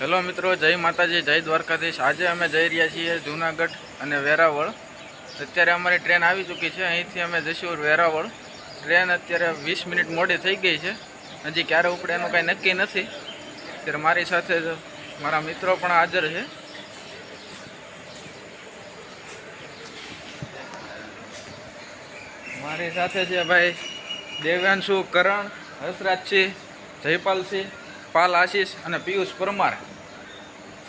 Hello મિત્રો, જય માતાજી, જય દ્વારકાધીશ. આજે અમે જઈ રહ્યા છીએ જૂનાગઢ અને વેરાવળ. અત્યારે અમારી ટ્રેન આવી ચૂકી છે. અહીંથી અમે જઈશું વેરાવળ. ટ્રેન અત્યારે વીસ મિનિટ મોડી થઈ ગઈ છે. હજી ક્યારે ઉપડે એનું કાંઈ નક્કી નથી. ત્યારે મારી સાથે મારા મિત્રો પણ હાજર છે. મારી સાથે છે ભાઈ દેવ્યાંશુ કરણ, હસરાજસિંહ, જયપાલસિંહ પાલ આશીષ અને પિયુષ પરમાર.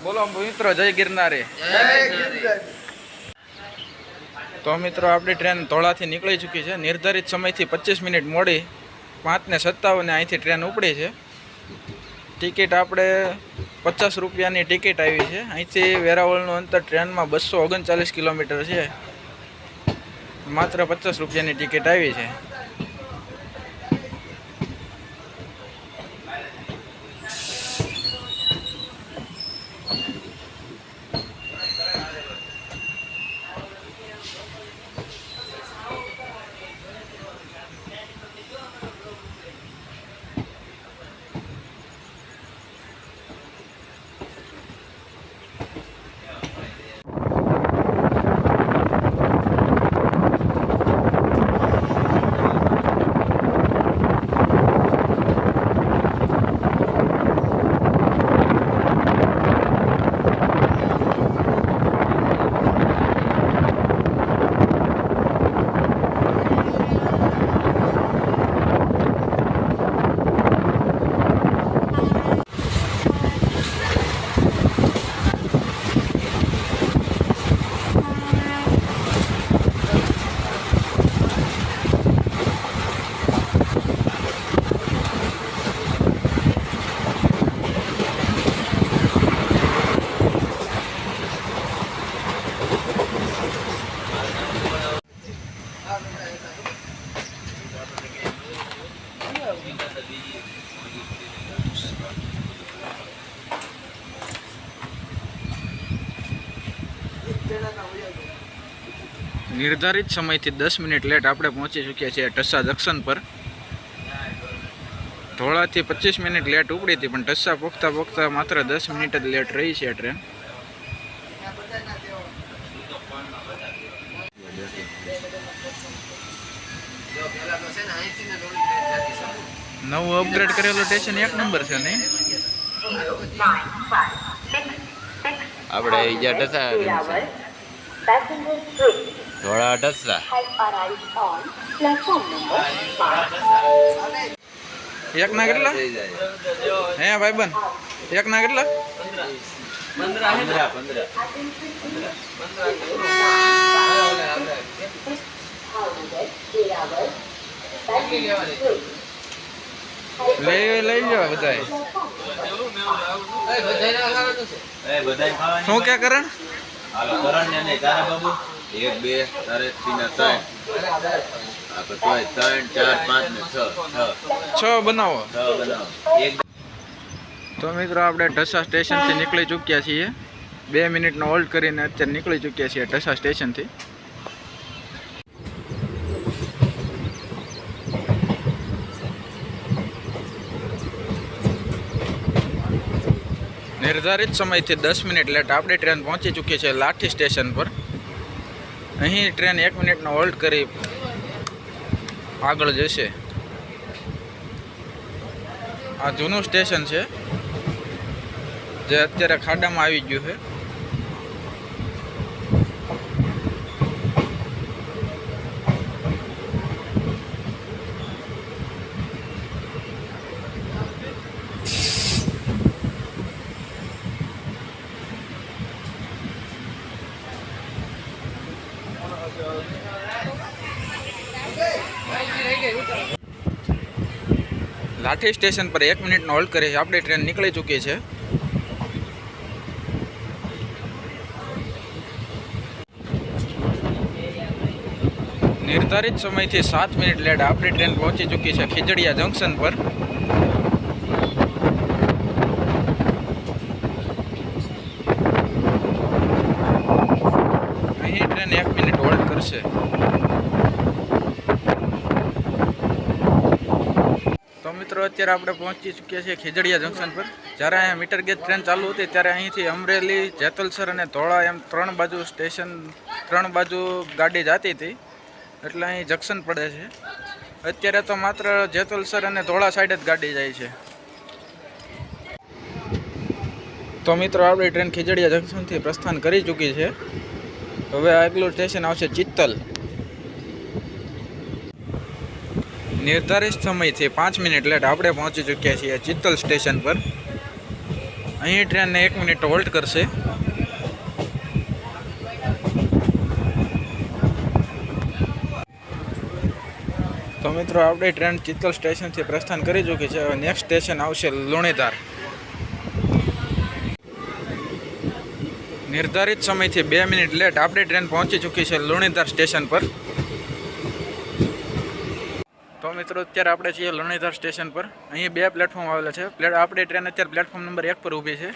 બોલો મિત્રો જય ગિરનારે. તો મિત્રો આપણી ટ્રેન ધોળાથી નીકળી ચૂકી છે. નિર્ધારિત સમયથી પચીસ મિનિટ મોડી પાંચને સત્તાવને અહીંથી ટ્રેન ઉપડી છે. ટિકિટ આપણે પચાસ રૂપિયાની ટિકિટ આવી છે. અહીંથી વેરાવળનું અંતર ટ્રેનમાં બસો ઓગણચાલીસ કિલોમીટર છે. માત્ર પચાસ રૂપિયાની ટિકિટ આવી છે. નિર્ધારિત સમયથી દસ મિનિટ લેટ આપણે પહોંચી ચૂક્યા છીએ ટસ્સા જંકશન પર. ધોળાથી પચીસ મિનિટ લેટ ઉપડી હતી પણ ટસ્સા પોખતા પોખતા માત્ર દસ મિનિટ જ લેટ રહી છે ટ્રેન નવું અપગ્રેડ કરેલું સ્ટેશન એક નંબર છે નહીં? આપણે ઈજા ટસા ધોળા 5. એક ના કેટલા? હે ભાઈબંધ? એક ના કેટલા? લઈ લઈ જાઓ બધાય. એ બધાય ખાવાની શું ક્યાં કરણ? કરણ ને તારા બાબુ? એક બે તારે થી ને ત્રણ આપણે તોય ત્રણ ચાર પાંચ ને છ છ. છ બનાવો. છ બનાવો. એક તો મિત્રો આપણે ઢસા સ્ટેશનથી નીકળી ચૂક્યા છીએ. બે મિનિટનો હોલ્ડ કરીને અત્યારે નીકળી ચૂક્યા છીએ ઢસા સ્ટેશનથી. નિર્ધારિત સમયથી દસ મિનિટ લેટ આપણી ટ્રેન પહોંચી ચૂકી છે લાઠી સ્ટેશન પર. અહીં ટ્રેન એક મિનિટનો હોલ્ડ કરી આગળ જશે. આ જૂનું સ્ટેશન છે, જે અત્યારે ખાડામાં આવી ગયું છે. લાઠી સ્ટેશન પર એક મિનિટનો હોલ્ડ કરી આપણી ટ્રેન નીકળી ચૂકી છે. નિર્ધારિત સમયથી સાત મિનિટ લેટ આપણી ટ્રેન પહોંચી ચૂકી છે ખીજડીયા જંકશન પર અહીં ટ્રેન એક મિનિટ હોલ્ડ કરશે તો મિત્રો, અત્યારે આપણે પહોંચી ચૂક્યા છીએ ખીજડીયા જંકશન પર. જ્યારે અહીંયા મીટર ગેજ ટ્રેન ચાલુ હતી, ત્યારે અહીંથી અમરેલી, જેતલસર અને ધોળા એમ ત્રણ બાજુ સ્ટેશન ત્રણ બાજુ ગાડી જતી હતી. એટલે અહીં જંકશન પડે છે. અત્યારે તો માત્ર જેતલસર અને ધોળા સાઈડ જ ગાડી જાય છે. તો મિત્રો, આપણી ટ્રેન ખીજડીયા જંકશનથી પ્રસ્થાન કરી ચૂકી છે. હવે આગલું સ્ટેશન આવશે ચિત્તલ. નિર્ધારિત સમયથી પાંચ મિનિટ લેટ આપણે પહોંચી ચૂક્યા છીએ ચિત્તલ સ્ટેશન પર. અહીં ટ્રેનને એક મિનિટ હોલ્ટ કરશે. તો મિત્રો, આપણે ટ્રેન ચિત્તલ સ્ટેશનથી પ્રસ્થાન કરી ચૂકી છે. હવે નેક્સ્ટ સ્ટેશન આવશે લુણીધાર. નિર્ધારિત સમયથી બે મિનિટ લેટ આપણી ટ્રેન પહોંચી ચૂકી છે લુણીધાર સ્ટેશન પર. તો મિત્રો, અત્યારે આપણે છીએ લણણીધર સ્ટેશન પર. અહીં બે પ્લેટફોર્મ આવેલા છે. પ્લેટ આપણી ટ્રેન અત્યારે પ્લેટફોર્મ નંબર એક પર ઊભી છે.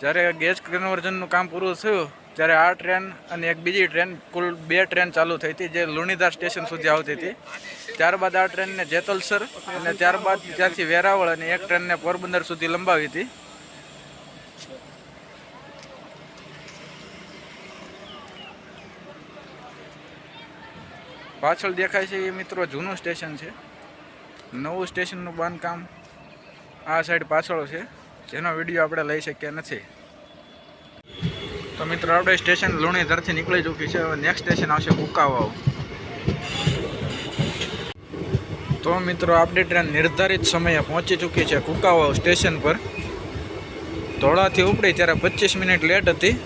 જ્યારે ગેસ કન્વર્ઝનનું કામ પૂરું થયું, ત્યારે આ ટ્રેન અને એક બીજી ટ્રેન કુલ બે ટ્રેન ચાલુ થઈ હતી, જે લુણીધાર સ્ટેશન સુધી આવતી હતી. ત્યારબાદ આ ટ્રેનને જેતલસર અને ત્યારબાદ ત્યાંથી વેરાવળ અને એક ટ્રેનને પોરબંદર સુધી લંબાવી હતી. પાછળ દેખાય છે એ મિત્રો જૂનું સ્ટેશન છે. નવું સ્ટેશનનું બાંધકામ આ સાઈડ પાછળ છે. જેનો વીડિયો આપણે લઈ શક્યા નથી. તો મિત્રો, આપણે સ્ટેશન લુણીધરથી નીકળી ચૂકી છે. હવે નેક્સ્ટ સ્ટેશન આવશે કુકાવાવ તો મિત્રો, આપણી ટ્રેન નિર્ધારિત સમયે પહોંચી ચૂકી છે કુકાવાવ સ્ટેશન પર. ધોળાથી ઉપડી ત્યારે પચીસ મિનિટ લેટ હતી.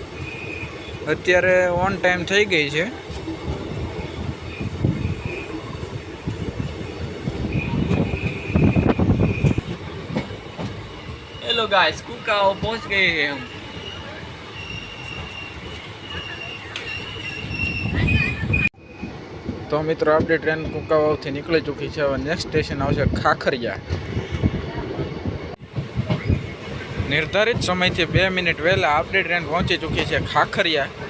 અત્યારે ઓન ટાઈમ થઈ ગઈ છે. गाइस कुकाओ पहुंच गए हैं हम તો મિત્રો આપણી ટ્રેન કુકાવાવથી નીકળી ચૂકી છે હવે નેક્સ્ટ સ્ટેશન આવશે ખાખરિયા નિર્ધારિત સમયથી બે મિનિટ વહેલા આપણી ટ્રેન પહોંચી ચૂકી છે ખાખરિયા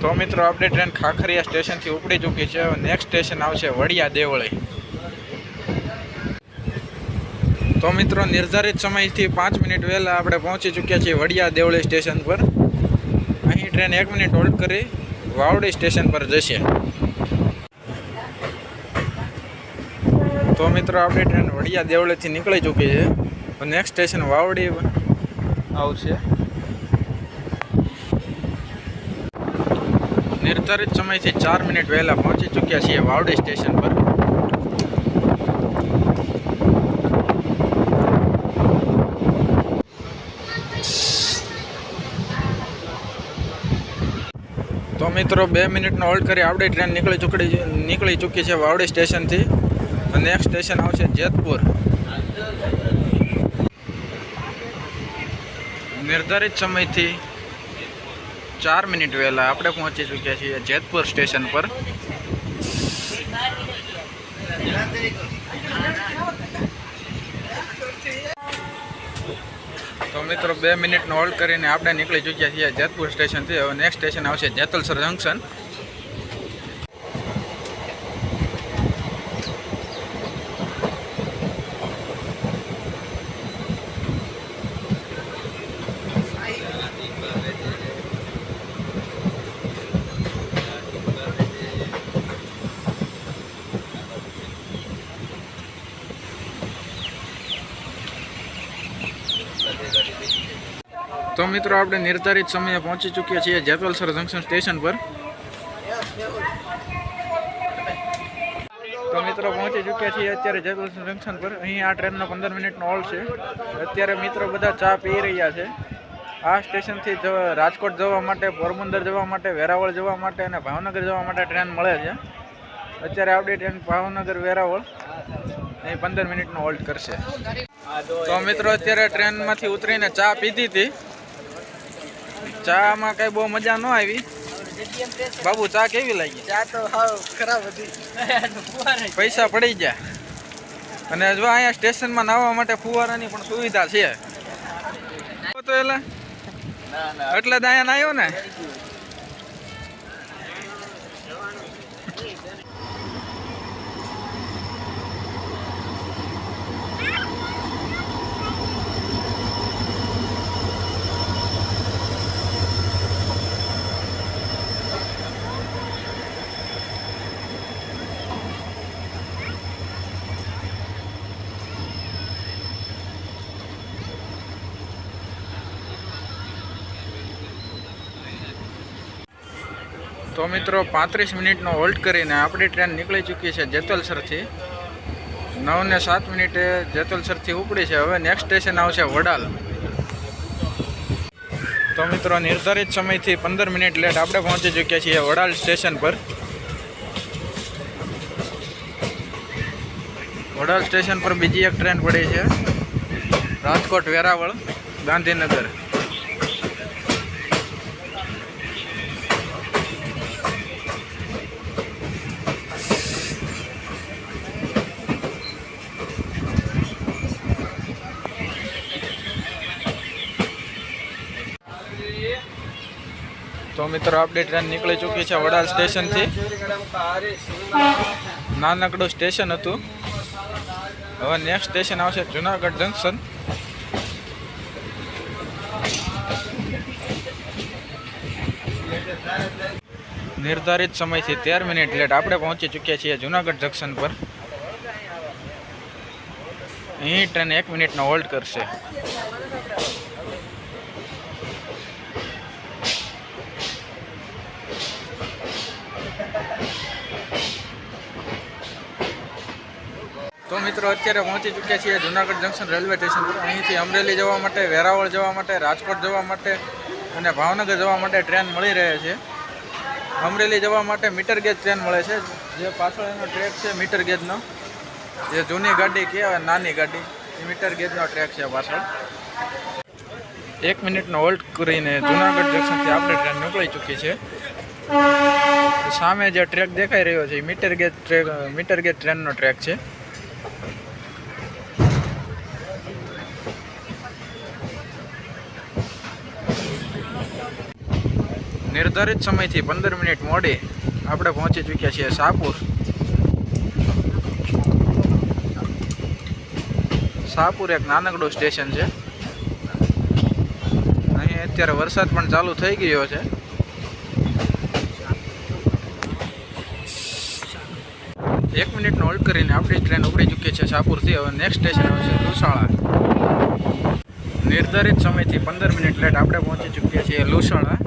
તો મિત્રો, આપણી ટ્રેન ખાખરિયા સ્ટેશનથી ઉપડી ચૂકી છે. નેક્સ્ટ સ્ટેશન આવશે વડિયા દેવળી. તો મિત્રો, નિર્ધારિત સમયથી પાંચ મિનિટ વહેલા આપણે પહોંચી ચૂક્યા છીએ વડિયા દેવળી સ્ટેશન પર. અહીં ટ્રેન એક મિનિટ હોલ્ડ કરી વાવડી સ્ટેશન પર જશે. તો મિત્રો, આપણી ટ્રેન વડિયા દેવળીથી નીકળી ચૂકી છે. નેક્સ્ટ સ્ટેશન વાવડી આવશે. નિર્ધારિત સમયથી ચાર મિનિટ વહેલા પહોંચી ચૂક્યા છીએ વાવડી સ્ટેશન પર. તો મિત્રો, બે મિનિટનો હોલ્ડ કરી આવડી ટ્રેન નીકળી ચૂકડી નીકળી ચૂકી છે વાવડી સ્ટેશનથી નેક્સ્ટ સ્ટેશન આવશે જેતપુર. નિર્ધારિત સમયથી ચાર મિનિટ વહેલા આપણે પહોંચી ચૂક્યા છીએ જેતપુર સ્ટેશન પર. તો મિત્રો, બે મિનિટનો હોલ્ડ કરીને આપણે નીકળી ચૂક્યા છીએ જેતપુર સ્ટેશનથી. હવે નેક્સ્ટ સ્ટેશન આવશે જેતલસર જંકશન તો મિત્રો, આપણે નિર્ધારિત સમયે પહોંચી ચૂક્યા છીએ જેતવલસર જંકશન સ્ટેશન પર. તો મિત્રો, પહોંચી ચૂક્યા છીએ અત્યારે જેતવલસર જંકશન પર. અહીં આ ટ્રેનનો પંદર મિનિટનો હોલ્ડ છે. અત્યારે મિત્રો બધા ચા પી રહ્યા છે. આ સ્ટેશનથી રાજકોટ જવા માટે, પોરબંદર જવા માટે, વેરાવળ જવા માટે અને ભાવનગર જવા માટે ટ્રેન મળે છે. અત્યારે આપણી ટ્રેન ભાવનગર, વેરાવળ અહીં પંદર મિનિટનો હોલ્ડ કરશે. તો મિત્રો, અત્યારે ટ્રેનમાંથી ઉતરીને ચા પીધી હતી. ચામાં કઈ બહુ મજા ન આવી. બાબુ ચા કેવી લાગી? ચા તો ખરાબ હતી. પૈસા પડી ગયા. અને જો અહીંયા સ્ટેશનમાં નાહવા માટે ફુવારાની પણ સુવિધા છે. તો એલા ના ના. એટલે જ અહીંયા આવ્યો ને? તો મિત્રો પાંત્રીસ મિનિટનો હોલ્ટ કરીને આપણી ટ્રેન નીકળી ચૂકી છે જેતલસરથી. નવ ને સાત મિનિટે જેતલસરથી ઉપડી છે. હવે નેક્સ્ટ સ્ટેશન આવશે વડાલ. તો મિત્રો નિર્ધારિત સમયથી પંદર મિનિટ લેટ આપણે પહોંચી ચૂક્યા છીએ વડાલ સ્ટેશન પર. વડાલ સ્ટેશન પર બીજી એક ટ્રેન પડી છે. રાજકોટ વેરાવળ, ગાંધીનગર. તો મિત્રો આપડે ટ્રેન નીકળી ચૂકી છે વડાલ સ્ટેશનથી નાનકડું સ્ટેશન હતું. હવે નેક્સ્ટ સ્ટેશન આવશે જુનાગઢ જંકશન નિર્ધારિત સમયથી તેર મિનિટ લેટ આપણે પહોંચી ચૂક્યા છીએ જુનાગઢ જંકશન પર. અહીં ટ્રેન એક મિનિટનો હોલ્ડ કરશે. તો મિત્રો, અત્યારે પહોંચી ચૂક્યા છીએ જુનાગઢ જંકશન રેલવે સ્ટેશન પર. અહીંથી અમરેલી જવા માટે, વેરાવળ જવા માટે, રાજકોટ જવા માટે અને ભાવનગર જવા માટે ટ્રેન મળી રહે છે. અમરેલી જવા માટે મીટર ગેજ ટ્રેન મળે છે. જે પાછળ એનો ટ્રેક છે મીટર ગેજનો. જે જૂની ગાડી કહેવાય, નાની ગાડી. એ મીટર ગેજનો ટ્રેક છે પાછળ. એક મિનિટનો હોલ્ટ કરીને જુનાગઢ જંકશનથી આપણે ટ્રેન નીકળી ચૂકી છે. સામે જે ટ્રેક દેખાઈ રહ્યો છે, એ metre gauge track, metre gauge ટ્રેનનો track છે. નિર્ધારિત સમયથી પંદર મિનિટ મોડી આપણે પહોંચી ચૂક્યા છીએ શાહપુર. શાહપુર એક નાનકડું સ્ટેશન છે. અહીં અત્યારે વરસાદ પણ ચાલુ થઈ ગયો છે. એક મિનિટનો હોલ્ડ કરીને આપણી ટ્રેન ઉપડી ચૂકી છે શાહપુરથી. હવે નેક્સ્ટ સ્ટેશન આવશે લુસાળા નિર્ધારિત સમયથી પંદર મિનિટ લેટ આપણે પહોંચી ચૂક્યા છીએ લુસાળા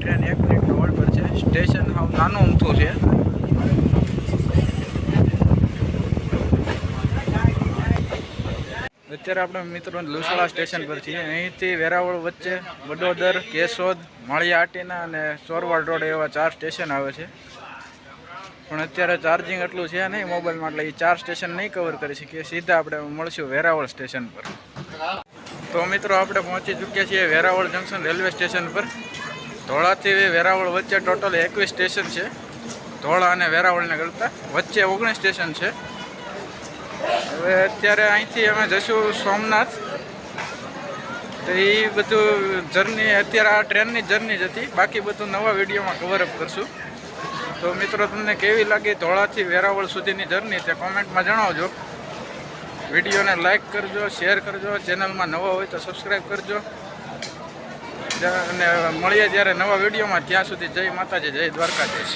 ટ્રેન એક મિનિટનો હોલ્ડ પર છે. સ્ટેશન હાવ નાનું ઊંથું છે. અત્યારે આપણે મિત્રો લુસાળા સ્ટેશન પર છીએ. અહીંથી વેરાવળ વચ્ચે વડોદર, કેશોદ, માળિયા આટીના અને સોરવાડ રોડ એવા ચાર સ્ટેશન આવે છે. પણ અત્યારે ચાર્જિંગ એટલું છે નહીં મોબાઈલમાં એટલે એ ચાર સ્ટેશન નહીં કવર કરી શકીએ. સીધા આપણે મળશું વેરાવળ સ્ટેશન પર. તો મિત્રો આપણે પહોંચી ચૂક્યા છીએ વેરાવળ જંકશન રેલવે સ્ટેશન પર. ધોળાથી વેરાવળ વચ્ચે ટોટલ એકવીસ સ્ટેશન છે. ધોળા અને વેરાવળને કરતાં વચ્ચે ઓગણીસ સ્ટેશન છે. હવે અત્યારે અહીંથી અમે જઈશું સોમનાથ. તો એ બધું જર્ની, અત્યારે આ ટ્રેનની જર્ની જ હતી. બાકી બધું નવા વિડીયોમાં કવરઅપ કરશું. તો મિત્રો, તમને કેવી લાગી ધોળાથી વેરાવળ સુધીની જર્ની તે કોમેન્ટમાં જણાવજો. વિડીયોને લાઇક કરજો, શેર કરજો. ચેનલમાં નવા હોય તો સબસ્ક્રાઈબ કરજો. અને મળીએ જ્યારે નવા વિડીયોમાં. ત્યાં સુધી જય માતાજી જય દ્વારકાધીશ.